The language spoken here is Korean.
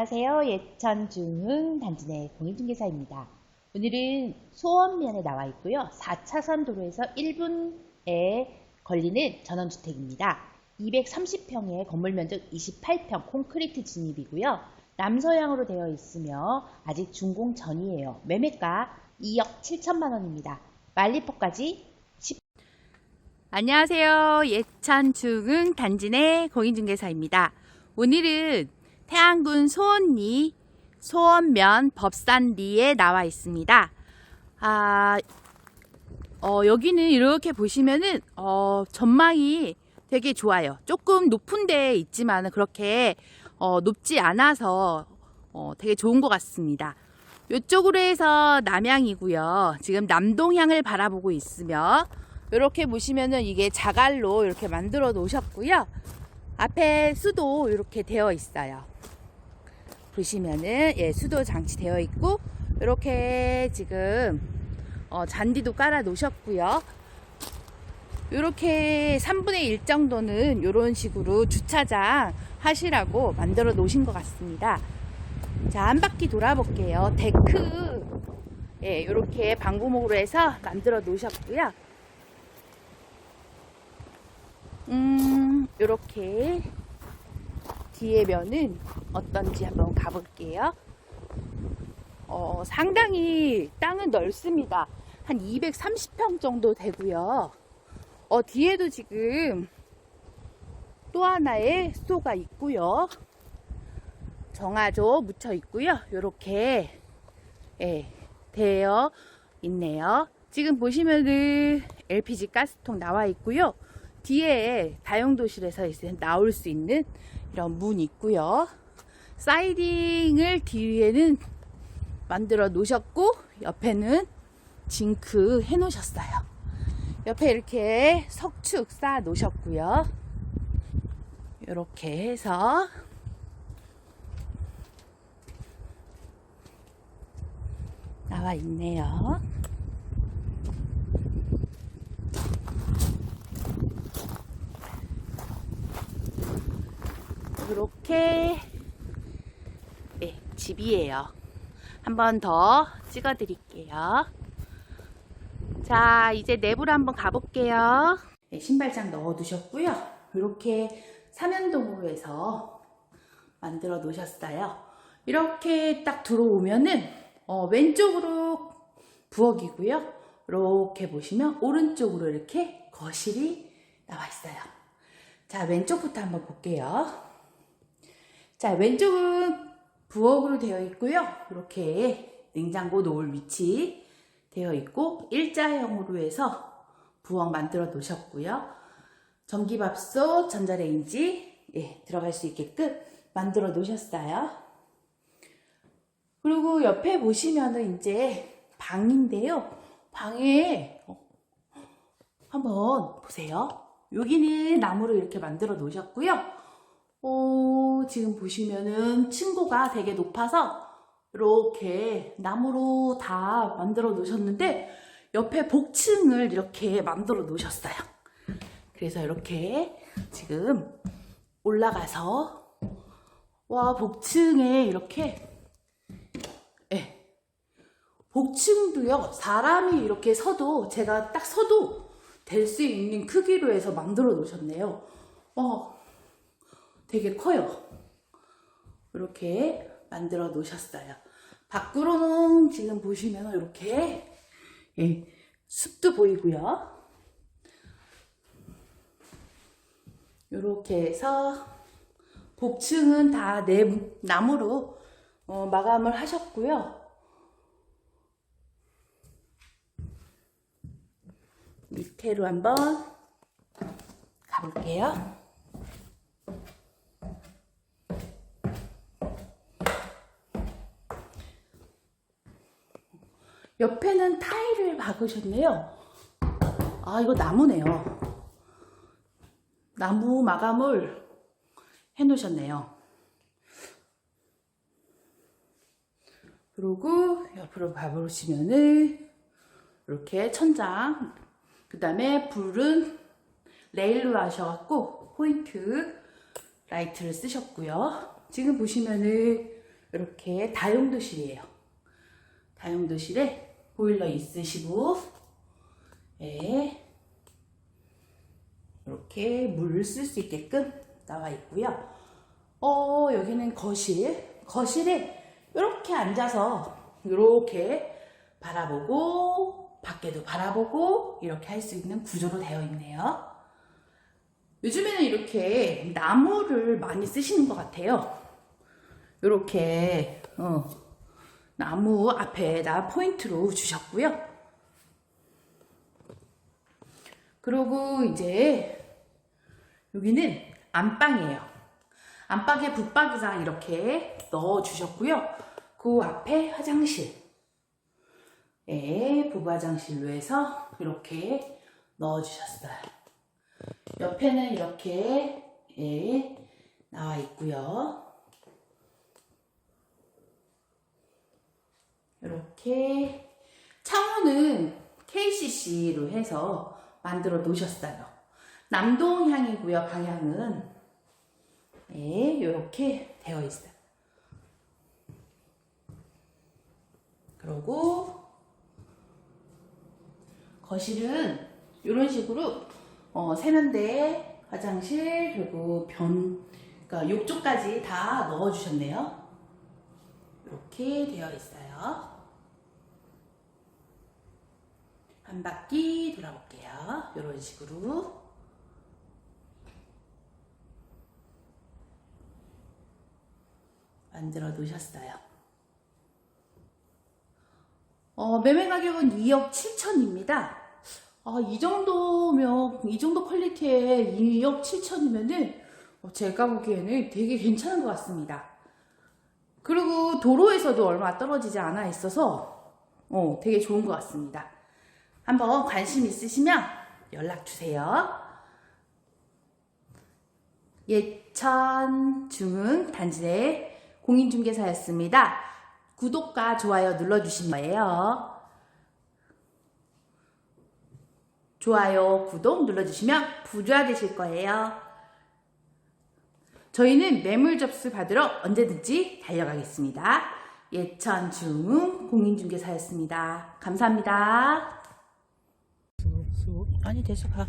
안녕하세요. 예천 중흥 단지내 공인중개사입니다. 오늘은 소원면에 나와 있고요. 4차선 도로에서 1분에 걸리는 전원주택입니다. 230평에 건물 면적 28평 콘크리트 진입이고요. 남서향으로 되어 있으며 아직 준공 전이에요. 매매가 2억 7천만 원입니다. 말리포까지 10... 안녕하세요. 예천 중흥 단지내 공인중개사입니다. 오늘은 태안군 소원리 소원면 법산리에 나와 있습니다. 아, 어, 여기는 이렇게 보시면은 어, 전망이 되게 좋아요. 조금 높은 데 있지만 그렇게 어, 높지 않아서 어, 되게 좋은 것 같습니다. 이쪽으로 해서 남향이고요. 지금 남동향을 바라보고 있으며 이렇게 보시면은 이게 자갈로 이렇게 만들어 놓으셨고요. 앞에 수도 이렇게 되어 있어요. 보시면은 예, 수도 장치 되어 있고 이렇게 지금 어, 잔디도 깔아 놓으셨고요. 이렇게 3분의 1 정도는 이런 식으로 주차장 하시라고 만들어 놓으신 것 같습니다. 자, 한 바퀴 돌아볼게요. 데크, 예, 이렇게 방구목으로 해서 만들어 놓으셨고요. 음, 이렇게 뒤에 면은 어떤지 한번 가볼게요. 어, 상당히 땅은 넓습니다. 한 230평 정도 되고요. 어, 뒤에도 지금 또 하나의 수도가 있고요. 정화조 묻혀 있고요. 이렇게 예, 되어 있네요. 지금 보시면은 LPG 가스통 나와 있고요. 뒤에 다용도실에서 이제 나올 수 있는 이런 문 있고요. 사이딩을 뒤에는 만들어 놓으셨고 옆에는 징크 해 놓으셨어요. 옆에 이렇게 석축 쌓아 놓으셨고요. 이렇게 해서 나와 있네요. 이렇게 네, 집이에요. 한 번 더 찍어 드릴게요. 자, 이제 내부로 한번 가볼게요. 네, 신발장 넣어 두셨고요. 이렇게 삼연동으로 해서 만들어 놓으셨어요. 이렇게 딱 들어오면은 어, 왼쪽으로 부엌이고요. 이렇게 보시면 오른쪽으로 이렇게 거실이 나와 있어요. 자, 왼쪽부터 한번 볼게요. 자, 왼쪽은 부엌으로 되어 있고요. 이렇게 냉장고 놓을 위치 되어 있고 일자형으로 해서 부엌 만들어 놓으셨고요. 전기밥솥, 전자레인지 예, 들어갈 수 있게끔 만들어 놓으셨어요. 그리고 옆에 보시면은 이제 방인데요. 방에 어, 한번 보세요. 여기는 나무로 이렇게 만들어 놓으셨고요. 어, 지금 보시면은 층고가 되게 높아서 이렇게 나무로 다 만들어 놓으셨는데 옆에 복층을 이렇게 만들어 놓으셨어요. 그래서 이렇게 지금 올라가서 와 복층에 이렇게 예. 복층도요 사람이 이렇게 서도 제가 딱 서도 될 수 있는 크기로 해서 만들어 놓으셨네요. 어, 되게 커요. 이렇게 만들어 놓으셨어요. 밖으로는 지금 보시면 이렇게 예, 숲도 보이고요. 이렇게 해서 복층은 다 내, 나무로 어, 마감을 하셨고요. 밑에로 한번 가볼게요. 옆에는 타일을 박으셨네요. 아, 이거 나무네요. 나무 마감을 해 놓으셨네요. 그리고 옆으로 가보시면은 이렇게 천장, 그 다음에 불은 레일로 하셔갖고 포인트 라이트를 쓰셨고요. 지금 보시면은 이렇게 다용도실이에요. 다용도실에 보일러 있으시고, 예. 이렇게 물을 쓸 수 있게끔 나와 있고요. 어, 여기는 거실. 거실에 이렇게 앉아서 이렇게 바라보고, 밖에도 바라보고, 이렇게 할 수 있는 구조로 되어 있네요. 요즘에는 이렇게 나무를 많이 쓰시는 것 같아요. 이렇게, 어, 나무 앞에다 포인트로 주셨고요. 그리고 이제 여기는 안방이에요. 안방에 붙박이장 이렇게 넣어 주셨고요. 그 앞에 화장실. 예, 부부 화장실로 해서 이렇게 넣어 주셨어요. 옆에는 이렇게 예, 나와 있고요. 이렇게 창호는 KCC로 해서 만들어 놓으셨어요. 남동향이고요. 방향은 네, 이렇게 되어 있어요. 그리고 거실은 이런 식으로 어, 세면대, 화장실 그리고 변, 그러니까 욕조까지 다 넣어 주셨네요. 이렇게 되어 있어요. 한 바퀴 돌아볼게요. 이런 식으로. 만들어 놓으셨어요. 어, 매매 가격은 2억 7천입니다. 아, 이 정도면, 이 정도 퀄리티에 2억 7천이면은 제가 보기에는 되게 괜찮은 것 같습니다. 그리고 도로에서도 얼마 떨어지지 않아 있어서 어, 되게 좋은 것 같습니다. 한번 관심 있으시면 연락 주세요. 예천 중흥 단지내 공인중개사였습니다. 구독과 좋아요 눌러주신 거예요. 좋아요, 구독 눌러주시면 부자 되실 거예요. 저희는 매물 접수 받으러 언제든지 달려가겠습니다. 예천 중흥 공인중개사였습니다. 감사합니다. 아니, 됐어, 가.